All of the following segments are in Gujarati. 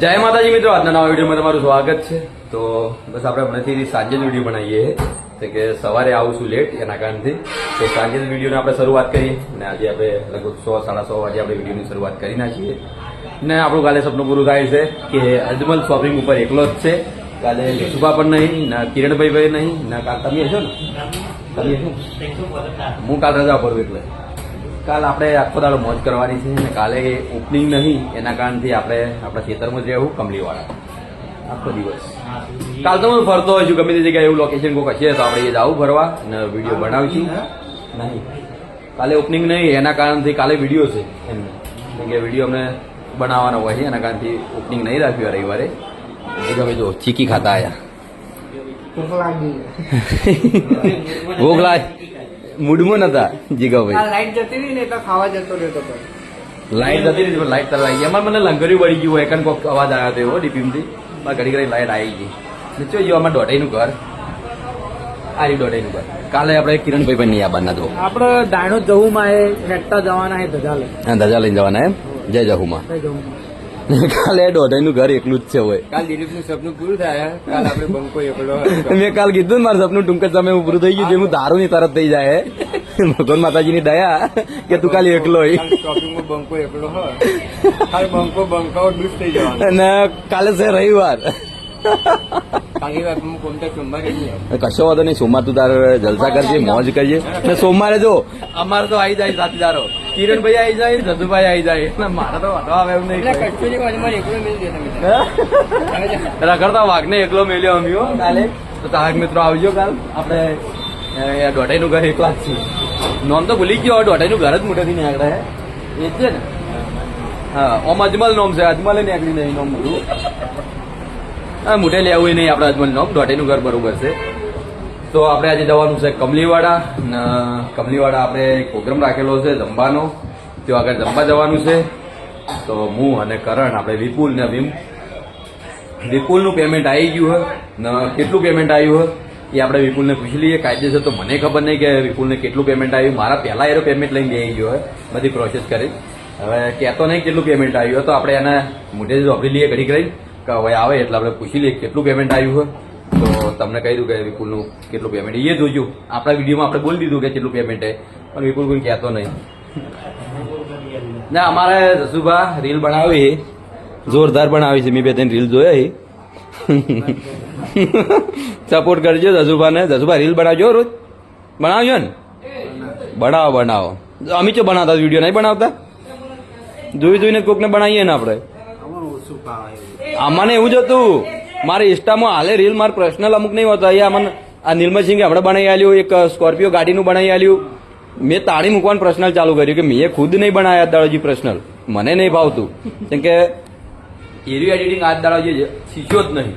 જય માતાજી મિત્રો આજના નવા વિડીયોમાં તમારું સ્વાગત છે. તો બસ આપણે હમણાંથી સાંજે જ વીડિયો બનાવીએ. છે કે સવારે આવું છું લેટ એના કારણથી. તો સાંજે જ વિડીયોને આપણે શરૂઆત કરીએ. અને આજે આપણે લગભગ સો સાડા સો વાગે આપણે વિડીયોની શરૂઆત કરી નાખીએ. ને આપણું કાલે સપનું પૂરું થાય છે કે અજમલ શોપિંગ ઉપર એકલો જ છે. કાલે સુભા પણ નહીં ના કિરણભાઈ ભાઈ નહીં ના કાલ તમે હશો ને? તમે હશો? હું કાલ રજા પર એટલે. કાલ આપણે આખો દાડો મોજ કરવાની છે અને કાલે ઓપનિંગ નહીં એના કારણથી આપણે આપણા ખેતરમાં જ રહેવું કમલીવાળા. આખો દિવસ. કાલ તો હું ફરતો છું ગમે તે જગ્યાએ એવું લોકેશન કોઈ હશે તો આપણે એ જાવું ફરવા અને વીડિયો બનાવીશું. નહીં. કાલે ઓપનિંગ નહીં એના કારણથી કાલે વીડિયો છે એમ. કે વીડિયો અમને બનાવવાનો હોય છે એના કારણથી ઓપનિંગ નહીં રાખ્યું રવિવારે. એ ગમે જો ચીકી ખાતા આવ્યા ભૂખ લાગી ભૂખ લાય મૂડમાં નતા જીગાભાઈ લાઈટ જતી રહી ને એટલે ખાવા જતો રહેતો લાઈટ જતી રહી લાઈટ તરફ આવી ગઈ. અમારે મને લંગરી વળી ગયું હોય એકન કોક અવાજ આવ્યો હતો એવો ડીપીમથી. મારે ઘડી ઘડી લાઈટ આવી ગઈ. નીચે જો અમારે દોઢાઈનું ઘર. આરી દોઢાઈનું ઘર. કાલે આપણે કિરણભાઈ પણ નહીં આવવાના તો. આપડે દાણો જવું માં એ હેઠતા જવાના એ ધજા લઈ ધજા લઈને જવાના એમ? જય જહુમાં. જવું કાલે દોઢાઈનું ઘર એકલું જ છે હોય. કાલ દિલીપનું સપનું પૂરું થાય કાલ આપણે બંકો એકલો મેં કાલ કીધું મારું સપનું ટૂંક જ સમય પૂરું થઈ ગયું જે હું દારૂ ની તરત થઈ જાય ભગવાન માતાજીની દયા કે તું કાલે એકલો બંકો એકલો કાલ બંકો બંકો દૂર થઈ જવાનો. અને કાલે છે રવિવાર. કશો વાંધો નહીં સોમવાર તું તારે જલસા કરજે મોજ કરજે. ને સોમવારે જો અમારે તો આવી જાય સાથીદારો કિરણભાઈ આવી જાય જદુભાઈ આવી જાય. એટલે મારા તો વાંધો આવે એવું નહીં રખડતા વાઘને એકલો મેલ્યો અમ્યો કાલે. તો તારક મિત્રો આવજો કાલ. આપણે દોઢાઈ નું ઘર એકલા જ છીએ. નોમ તો ભૂલી ગયો દોઢાઈ નું ઘર જ મોટેથી નીકળે એ જ છે ને? હા ઓમ અજમલ નોમ છે અજમલે નીકળી નહીં નોમ બધું. હા મોટે લેવું નહીં આપણે અજમલ નોમ. દોઢાઈ નું ઘર બરોબર છે. તો આપણે આજે જવાનું છે કમલીવાડા કમલીવાડા આપણે પ્રોગ્રામ રાખેલો છે જમવાનો. તો આગળ જમવા જવાનું છે. તો હું અને કરણ, આપણે વિપુલ ને વિમ. વિપુલનું પેમેન્ટ આવી ગયું હોય ને કેટલું પેમેન્ટ આવ્યું હોય એ આપણે વિપુલને પૂછી લઈએ. કાયદેસર તો મને ખબર નહીં કે વિપુલને કેટલું પેમેન્ટ આવ્યું. મારા પહેલાં એનો પેમેન્ટ લઈને બેસી ગયો હોય બધી પ્રોસેસ કરી. હવે કહેતો નહીં કેટલું પેમેન્ટ આવ્યું તો આપણે એને મોઢે વાપરી લઈએ, ઘડી કરી કે હવે આવે એટલે આપણે પૂછી લઈએ કેટલું પેમેન્ટ આવ્યું હોય તો તમને કહી દઉં કે વિપુલનું કેટલું પેમેન્ટ એ જોયું આપણા વિડીયોમાં આપણે બોલી દીધું કે કેટલું પેમેન્ટ છે પણ વિપુલ કોઈ કહેતો નહીં. ના અમારે જસુભા રીલ બનાવી. જોરદાર બનાવી છે. મેં બે ત્રણ રીલ જોયા સપોર્ટ કરજો જસુભાને. જસુભા રીલ બનાવજો રોજ. બનાવજો ને? બનાવો બનાવો. અમે ચો બનાવતા વીડિયો નહીં બનાવતા? જોઈ જોઈને કોકને બનાવીએ ને આપણે? આમાં એવું જ હતું. મારે ઇન્સ્ટામાં હાલે રીલ, મારે પર્સનલ અમુક નહીં હોતા. અહીંયા મને આ નિર્મલસિંહે હમણાં બનાવી આલ્યું, એક સ્કોર્પિયો ગાડીનું બનાવી આલ્યું. મેં તાળી મૂકવાનું પર્સનલ ચાલુ કર્યું કે મેં ખુદ નહીં બનાવ્યા દાડોજી પર્સનલ મને નહીં ભાવતું. કેમ કે એરિયો એડિટિંગ આજ દાડોજી શીખ્યો જ નહીં.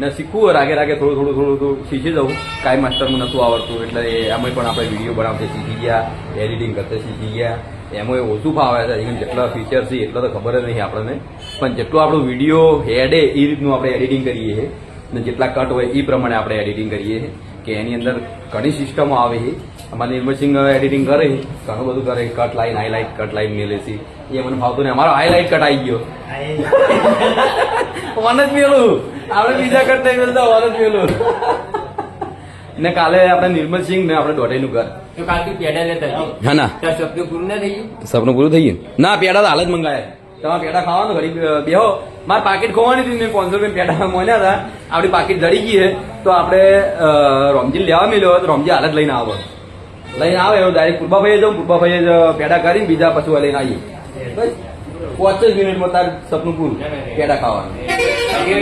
ને શીખવું રાગે રાગે થોડું થોડું થોડું થોડું શીખી જવું. કાંઈ માસ્ટરમાં નહોતું આવડતું, એટલે એમાં પણ આપણે વીડિયો બનાવતા શીખી ગયા એડિટિંગ કરતા શીખી ગયા. એમાં એ ઓછું ફાવે છે. Even જેટલા ફીચર છે એટલો તો ખબર જ નહીં આપણને. પણ જેટલું આપણો વીડિયો હેડે એ રીતનું આપણે એડિટિંગ કરીએ છીએ ને જેટલા કટ હોય એ પ્રમાણે આપણે એડિટિંગ કરીએ છીએ કે એની અંદર ઘણી સિસ્ટમો આવે છે. અમારે નિર્મસિંગ એડિટિંગ કરે છે, ઘણું બધું કરે cut line highlight cut line મેલે છે. એ મને ફાવતું નહીં. અમારો હાઈલાઇટ કટ આવી ગયો. વન જ મેલું. આપણે બીજા કટ નહીં ગયો વન જ મેલું. ને કાલે આપણે નિર્મલસિંહ ને આપણે દોઢેનું ઘર. તો કાલ પેડા લેતા હા ના. સપનું પૂરું ના થઈ ગયું? સપનું પૂરું થઈ ગયું. ના પેડા તો હાલ જ મંગાયા. તમારે પેડા ખાવાનું ઘડી બેહો. મારે પાકીટ ખોવાની હતી મેં પાંચસો રૂપિયા પેડા મોન્યા હતા. આપણી પાકીટ જડી ગઈ છે. તો આપણે રોમજી લેવા મળ્યો. તો રોમજી હાલત લઈને આવો. લઈને આવે એવું ડાયરેક્ટ પૂર્બાભાઈએ જાઉં પૂર્બાભાઈએ પેડા કરીને બીજા પશુઓ લઈને આવીએ. બસ. પાંચ જ મિનિટમાં તાર સપનું પૂરું. પેડા ખાવાનું.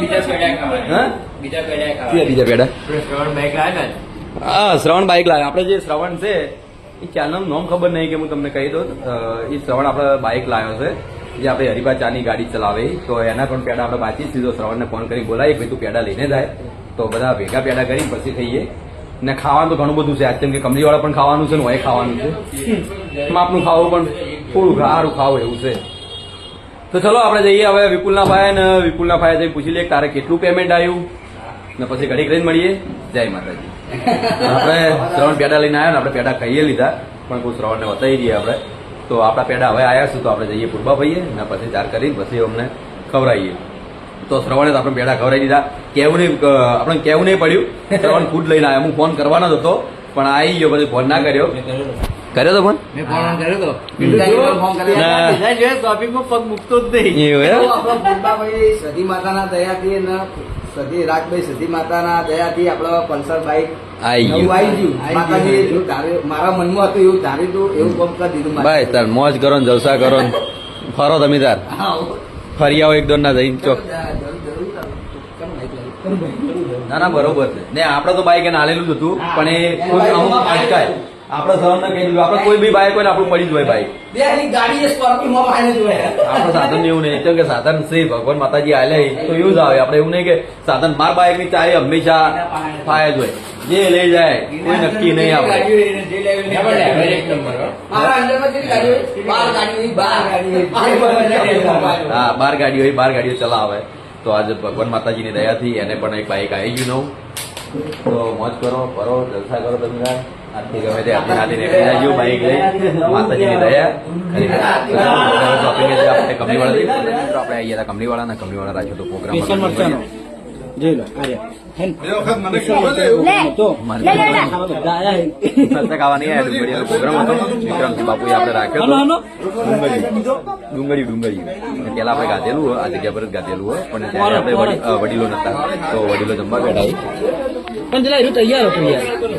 બીજા પેડા ખાવાના. બીજા પેડા બીજા પેડા? હા, શ્રવણ બાઇક લાવે. આપણે જે શ્રવણ છે, એ ચેનલનું નામ ખબર નહીં કે હું તમને કહી દઉં. એ શ્રવણ આપણે બાઇક લાવ્યો છે, જે આપણે હરિભા ચાની ગાડી ચલાવે. તો એના પણ પેડા આપણે બાકી સીધો શ્રવણને ફોન કરી બોલાવી ભાઈ તું પેડા લઈને જાય. તો બધા ભેગા પેડા કરી પછી થઈએ ને ખાવાનું તો ઘણું બધું છે. આજ કેમ કે કમલીવાળા પણ ખાવાનું છે ને હોય ખાવાનું છે. માપનું ખાવું પણ થોડું સારું ખાવું એવું છે. તો ચલો, આપણે જઈએ હવે વિપુલના ભાઈ ને વિપુલના ભાઈ જઈ પૂછી લઈએ તારે કેટલું પેમેન્ટ આવ્યું. ને પછી ઘડી કરીને મળીએ. જય માતાજી. આપણે શ્રવણ પેડા લઈને આવ્યા ને આપણે પેડા ખાઈએ લીધા. પણ કોઈ શ્રવણને બતાવી દઈએ આપણે. તો આપણા પેડા હવે આવ્યા છું તો આપણે જઈએ પૂર્વા ભાઈએ ને પછી ચાર કરીને પછી અમને ખવડાવીએ. તો શ્રવણે તો આપણે પેડા ખવડાવી દીધા. કેવું નહીં આપણે કેવું નહીં પડ્યું. શ્રવણ ફૂડ લઈને આવ્યા. હું ફોન કરવાનો જ હતો પણ આવી ગયો પછી ફોન ના કર્યો. કર્યો તો. ફોન? મેં ફોન કર્યો તો. ફોન ના. ટોપિકમાં પગ મૂકતો જ નહીં. સતી માતાના દયાથી સતી રાજભાઈ સતી માતાના દયાથી આપણો પલ્સર બાઈક આઈ ગયું. આવી ગયું. માતાજી મારા મનમાં હતું એવું ધાર્યું હતું એવું કામ કરી દીધું ભાઈ તાર મોજ કરો ને જલસા કરો ને. ફરો તમે તાર. હા, ફરી આવો એક દોર ના જઈને ચોક? ના ના બરોબર છે. ને આપડે તો બાઈક એને હાલેલું જ હતું પણ એ અમુક અટકાય. આપણે સહન ના કહી દીધું આપણે કોઈ બી બાઈક હોય ને આપણું પડી જ હોય બાઈક. બે ગાડી. આપણે સાધન એવું નહીં કેમ કે સાધન શ્રી ભગવાન માતાજી આલે તો એવું જ આવે. આપણે એવું નહીં કે સાધન માર બાઈકની ચાવી હંમેશા ફાય જ હોય. જે લઈ જાય કોઈ નક્કી નહીં આપણે. હા. બાર ગાડીઓ હોય બાર ગાડીઓ ચલાવે. તો આજે ભગવાન માતાજીની દયાથી એને પણ એક બાઈક આવી ગયું નવું. તો મોજ કરો ફરો જલસા કરો તમે તાર. ગમે તે આજથી નાથી નીકળી જાજો બાઈક લઈ માતાજીની દયા ખરેખર શોપિંગ આપણે કંપની વાળા જઈએ. આપણે ગયા ને રાખ્યો તો પ્રોગ્રામ જોઈ લો ને? પ્રોગ્રામ હતો આપણે ડુંગળી ડુંગળી પેલા આપણે ગાધેલું હોય આ જગ્યા પર જ ગાધેલું હોય પણ ત્યારે આપણે વડીલો નતા તો વડીલો જમવા બેઠા પણ તૈયાર હતું યાર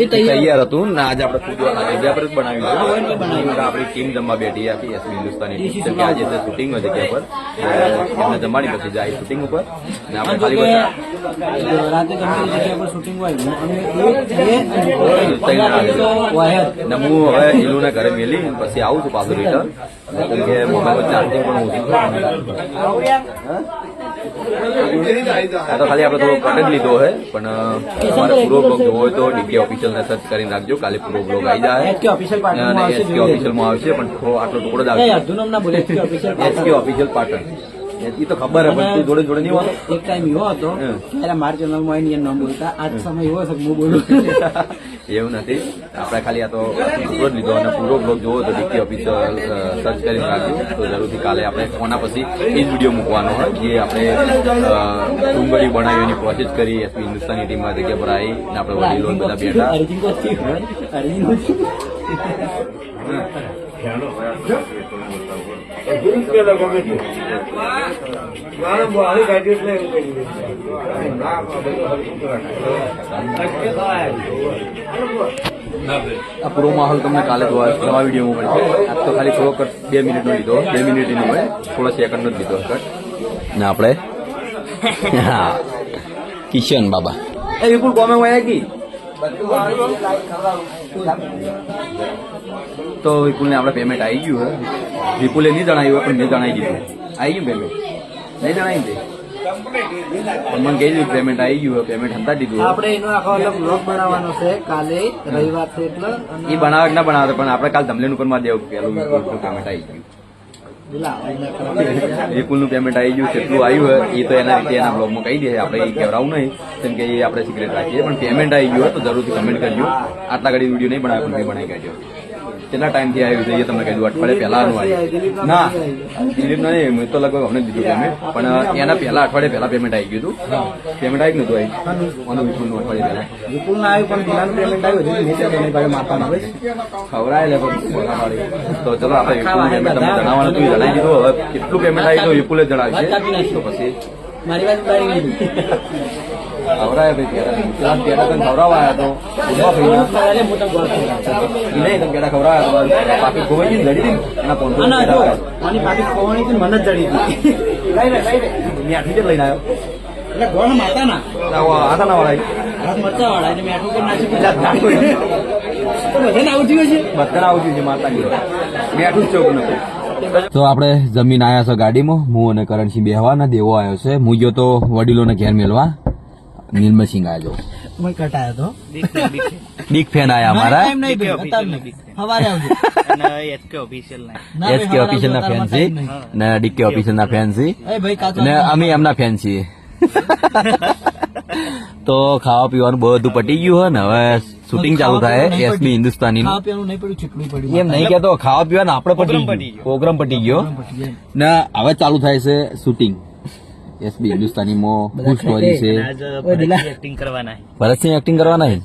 એ તૈયાર. હતું ને આજે આપણે ફૂડ જગ્યા પર જ બનાવ્યું હતું આપણી ટીમ જમવા બેઠી આપી એસબી હિન્દુસ્તાની ટીમ કે આજે શૂટિંગ હોય જગ્યા પર. એમને જમવાની પછી જાય શૂટિંગ ઉપર. ને આપણે ખાલી રાતે ગમે જગ્યા પર શૂટિંગ હોય. ને હું હવે ઇલુને ઘરે મેલી પછી આવું છું પાછું રિટર્ન કેમ કે મોબાઈલ ચાર્જિંગ પણ ઓછું આ તો ખાલી આપણે થોડો કટ જ લીધો છે પણ તમારે પૂરો બ્લોગ જોવો હોય તો ડીકે ઓફિશિયલ ને સર્ચ કરીને રાખજો. કાલે પૂરો બ્લોગ આવી જાય. અને આવશે, જોઈ લેજો. આવશે પણ થોડો આટલો ટુકડો જ આવશે. એસકે ઓફિશિયલ પાટણ એ તો ખબર હે પણ તું જોડે જોડે નહીં હોતો એક ટાઈમ એવો હતો. ત્યારે મારા ચેનલમાં આવીને એ ન બોલતા આજ સમય એવો છે હું બોલું એવું નથી. આપણે ખાલી આ તો પૂરો જ લીધો અને પૂરો બ્લોગ જોવો તો ડીકી ઓફિસર સર્ચ કરીને તો જરૂરથી કાલે આપણે કોના પછી એ જ વીડિયો મૂકવાનો હોય જે આપણે ડુંગળી બનાવી એની પ્રોસેસ કરી એસપી હિન્દુસ્તાની ટીમમાં જગ્યા પર આવી ને આપણે વડીલો બધા બેઠા. અર્જુન એવું આ પૂરો માહોલ તમને કાલે જોવા નવા વિડીયોમાં મળશે. આજ તો ખાલી થોડો કટ બે મિનિટનો લીધો. બે મિનિટનો હોય. થોડા સેકન્ડનો જ લીધો કટ ને આપણે? હા. કિશન બાબા. એ વિપુલ કોમે વાયા કી? તો વિપુલને આપણે પેમેન્ટ આવી ગયું હે. વિપુલે નહીં જણાવ્યું પણ મેં જણાવી દીધું. આવી ગયું પેમેન્ટ નહીં જણાવી દે મને કહી દીધું પેમેન્ટ આવી ગયું પેમેન્ટ હંતા દીધું આપણે એનો આખો અલગ બ્લોગ બનાવવાનો છે કાલે રવિવાર છે એટલે એ બનાવે ના બનાવે પણ આપણે કાલ ધમલેન ઉપરમાં દેવું પેલું પેમેન્ટ આવી ગયું. પેલા એના પેમેન્ટ આવી ગયું કેટલું આવ્યું હોય એ તો એના રીતે એના બ્લોગમાં કહી દે આપણે એ કહેવડાવું નહીં, કેમ કે એ આપણે સિક્રેટ રાખીએ. પણ પેમેન્ટ આવી ગયું હોય તો જરૂરથી કમેન્ટ કરજો. આટલા ઘડી વીડિયો નહીં બનાવે પણ બનાવી કાઢ્યો કેટલા ટાઈમથી આવી છે એ તમને કહી દઉં. અઠવાડિયે પહેલાનું આવ્યું ના દિલીપ નહીં મેં તો લગભગ અમને દીધું પેમેન્ટ પણ એના પહેલા અઠવાડિયે પહેલા પેમેન્ટ આવી ગયું હતું. પેમેન્ટ આવી હતું આવી વિપુલનું અઠવાડિયે પહેલા. વિપુલના આવ્યું પણ પેમેન્ટ આવ્યું હજી મેં ત્યાં નહીં ભાઈ માતાના ભાઈ ખવડાય લે પણ તો ચલો આપણે વિપુલ પેમેન્ટ તમને જણાવવાનું હતું જણાવી દીધું. હવે કેટલું પેમેન્ટ આવી ગયું વિપુલે જણાવ્યું છે તો પછી. મારી વાત ખવડાય ભાઈ પેલા પેલા તને ખવડાવવા આવ્યા તો ઊભા થઈ ગયા. પહેલા મોટા ગોળ થયા. ઈ નહીં તમે પેલા ખવડાવ્યા તો પાકી ખોવાઈ ગઈ જડી હતી એના પોંચો ના, ના, જો, પેલા આની ખોવાની હતી મને જ જડી હતી. મેં આઠી જ લઈને આવ્યો. એટલે ગોળ આટા ના વાળા હાથ મરચાવાળા, એટલે મેઠું કરી નાખ્યું. બધાને આવું થયું છે? બધા આવું છે માતાજી. મેં જ ચોક નતું તો આપણે જમીન આવ્યા છો ગાડીમાં. હું અને કરણસિંહ બેહવાના દેવો આવ્યો છે. હું ગયો તો વડીલોને ઘેર મેળવા નિર્મલસિંહ આવ્યો મેં કટાયો તો. બિગ ફેન આયા અમારા? Time નહીં ભાઈ, અત્યારે આવજો. એચકે ઓફિશિયલ ના ના એસકે ઓફિશિયલ ના ફેન છે ને ડીકે ઓફિશિયલ ના ફેન છે એ ભાઈ કાચો ને અમે એમના ફેન છીએ. તો ખાવા પીવાનું બધું પટી ગયું હોય ને હવે શૂટિંગ ચાલુ થાય એસબી હિન્દુસ્તાની ખાવા પીવાનું નહીં પડ્યું ચીકણું પડ્યું એમ નહીં કેતો ખાવા પીવાનું આપણે પટી પ્રોગ્રામ પટી ગયો. ને હવે ચાલુ થાય છે શૂટિંગ એસબી હિન્દુસ્તાનીમાં શું સ્ટોરી છે. એક્ટિંગ કરવાના એક્ટિંગ કરવાના છે?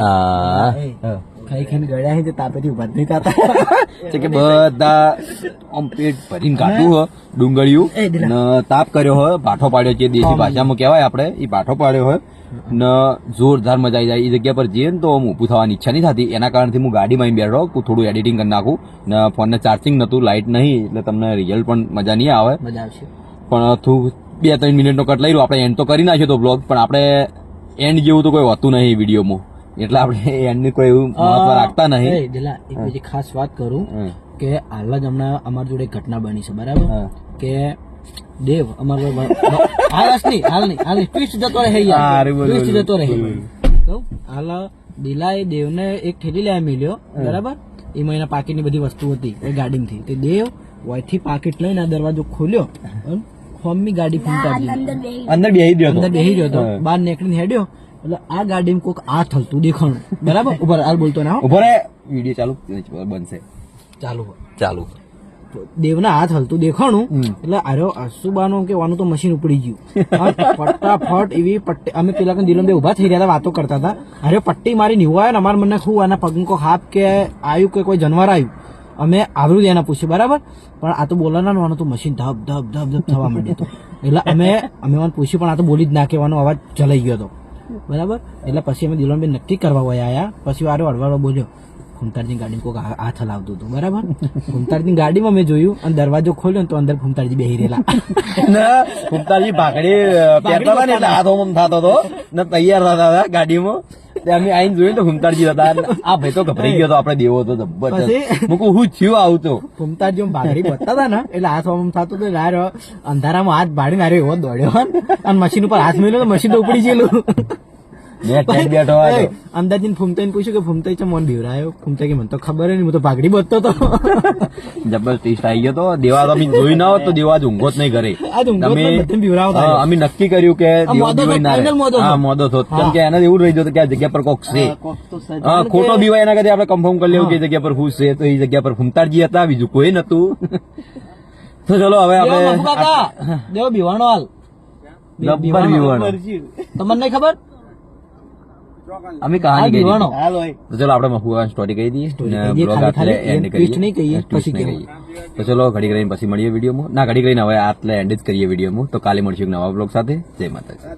હા. ખાઈ ખાઈને ગળ્યા છે તાપેથી ઊભા નહીં થતા. છે કે બધા આમ પેટ ભરીને કાઢ્યું હ. ડુંગળીયું. ને તાપ કર્યો હોય પાઠો પાડ્યો છે દેશી ભાષામાં કહેવાય આપણે એ પાઠો પાડ્યો હોય ને જોરદાર મજા આવી જાય એ જગ્યા પર જઈએ ને તો આમ ઊભું થવાની ઈચ્છા નહીં થતી. એના કારણથી હું ગાડીમાં બેઠો હું થોડું એડિટિંગ કરી નાખું. ને ફોનને ચાર્જિંગ નહોતું લાઇટ નહીં એટલે તમને રિઝલ્ટ પણ મજા નહીં આવે. મજા આવશે. પણ થોડું બે ત્રણ મિનિટનો કટ લઈ લો આપણે એન્ડ તો કરી નાખ્યો તો બ્લોગ પણ આપણે એન્ડ જેવું તો કોઈ હોતું નહીં વિડીયોમાં. એટલે આપણે એન્ડની કોઈ એવું મહત્વ રાખતા નહીં. દિલા એક બીજી ખાસ વાત કરું કે હાલ જ હમણાં અમારી જોડે ઘટના બની છે બરાબર? કે દેવ અમારો હાલ નહીં હાલ નહીં હાલ ટ્વિસ્ટ જતો રહે યાર. ટ્વિસ્ટ જતો રહે. હાલ દિલાએ દેવને એક ઠેલી લેવા મળ્યો બરાબર? એ મહિના પાકીટની બધી વસ્તુ હતી એ ગાડીમાંથી. તે દેવ વયથી પાકીટ લઈને આ દરવાજો ખોલ્યો ખોમની ગાડી ફૂંટાડી અંદર બેહી ગયો. અંદર બેહી ગયો હતો બહાર નીકળીને હેડ્યો. એટલે આ ગાડીમાં કોક આ થલતું દેખાણું. બરાબર? ઉપર હાલ બોલતો ના હો. ઊભો વીડિયો ચાલુ બનશે. ચાલુ ચાલુ. દેવના હાથ હલતું દેખાણું. એટલે આરો આસુબાનો કે વાનું તો મશીન ઉપડી ગયું. ફટાફટ એવી પટ્ટી અમે પેલા કે દિલમ બે ઊભા થઈ રહ્યા હતા વાતો કરતા હતા. અરે પટ્ટી મારી નિવાયો ને અમારા મને શું આના પગ કો હાથ કે આવ્યું કે કોઈ જનવર આવ્યું. અમે આવરું એના પૂછ્યું બરાબર? પણ આ તો બોલવાના વાનું તો મશીન ધબ ધબ ધબ ધબ થવા માંડ્યું હતું. એટલે અમે અમે મને પૂછ્યું પણ આ તો બોલી જ ના કહેવાનો અવાજ ચલાઈ ગયો હતો. બરાબર? એટલે પછી અમે દિલોન નક્કી કરવા વયા આયા. પછી વારો અડવાળો બોલ્યો ફૂમતારજી ગાડી કોઈ હાથ હલાવતું હતું. બરાબર? ફૂમતારજી ગાડીમાં મેં જોયું અને દરવાજો ખોલ્યો ને તો અંદર ફૂમતારજી બેહી રહેલા. ફૂમતાજી ભાગડી પહેરતા હતા ને એટલે હાથ ઓમ થતો હતો. ને તૈયાર થતા હતા ગાડીમાં. અમે આઈને જોયું તો ફૂમતાજી હતા. આ ભાઈ તો ગભરાઈ ગયો તો આપણે દેવો હતો જબરજસ્ત? મૂકું હું થયું આવું તો? ફૂમતારજી આમ ભાગડી બતા હતા ને એટલે હાથ ઓમ થતું તો યાર અંધારામાં હાથ ભાડીને આવ્યો એવો દોડ્યો. અને મશીન ઉપર હાથ મેલ્યો તો મશીન તો ઉપડી ગયેલું. બેઠો ફૂમતાઈને પૂછ્યું કે ફૂમતાઈ છે મોન બીવરાયો ફૂમતાઈ કે મને તો ખબર નહીં હું તો પાઘડી બધતો તો જબરદસ્ત આવી ગયો તો. દેવા અમે જોઈ ના હોત તો દેવા જ ઊંઘો જ નહીં ઘરે. હા, અમે નક્કી કર્યું કે. હા મોદો થતો કેમ કે એને એવું રહી ગયું કે આ જગ્યા પર કોક છે. હા ખોટો બીવાય એના કરતા આપણે કન્ફર્મ કરી લેવું કે જગ્યા પર હું છે તો એ જગ્યા પર ફૂમતારજી હતા બીજું કોઈ નતું તો ચલો હવે આપણે દેવો બીવાણો હાલ. તમને નહીં ખબર? અમે કહાની કહી તો ચલો આપણે મફુઆ સ્ટોરી કહી દઈએ. દઈએ, આટલે એન્ડ કરીએ end નહીં કહીએ, પછી કહીએ. તો ચલો ઘડી કરીને પછી મળીએ વિડીયોમાં. ના ઘડી કરીને હવે આટલે એન્ડ જ કરીએ વિડીયોમાં. તો કાલે મળશું એક નવા બ્લોગ સાથે. જય માતાજી.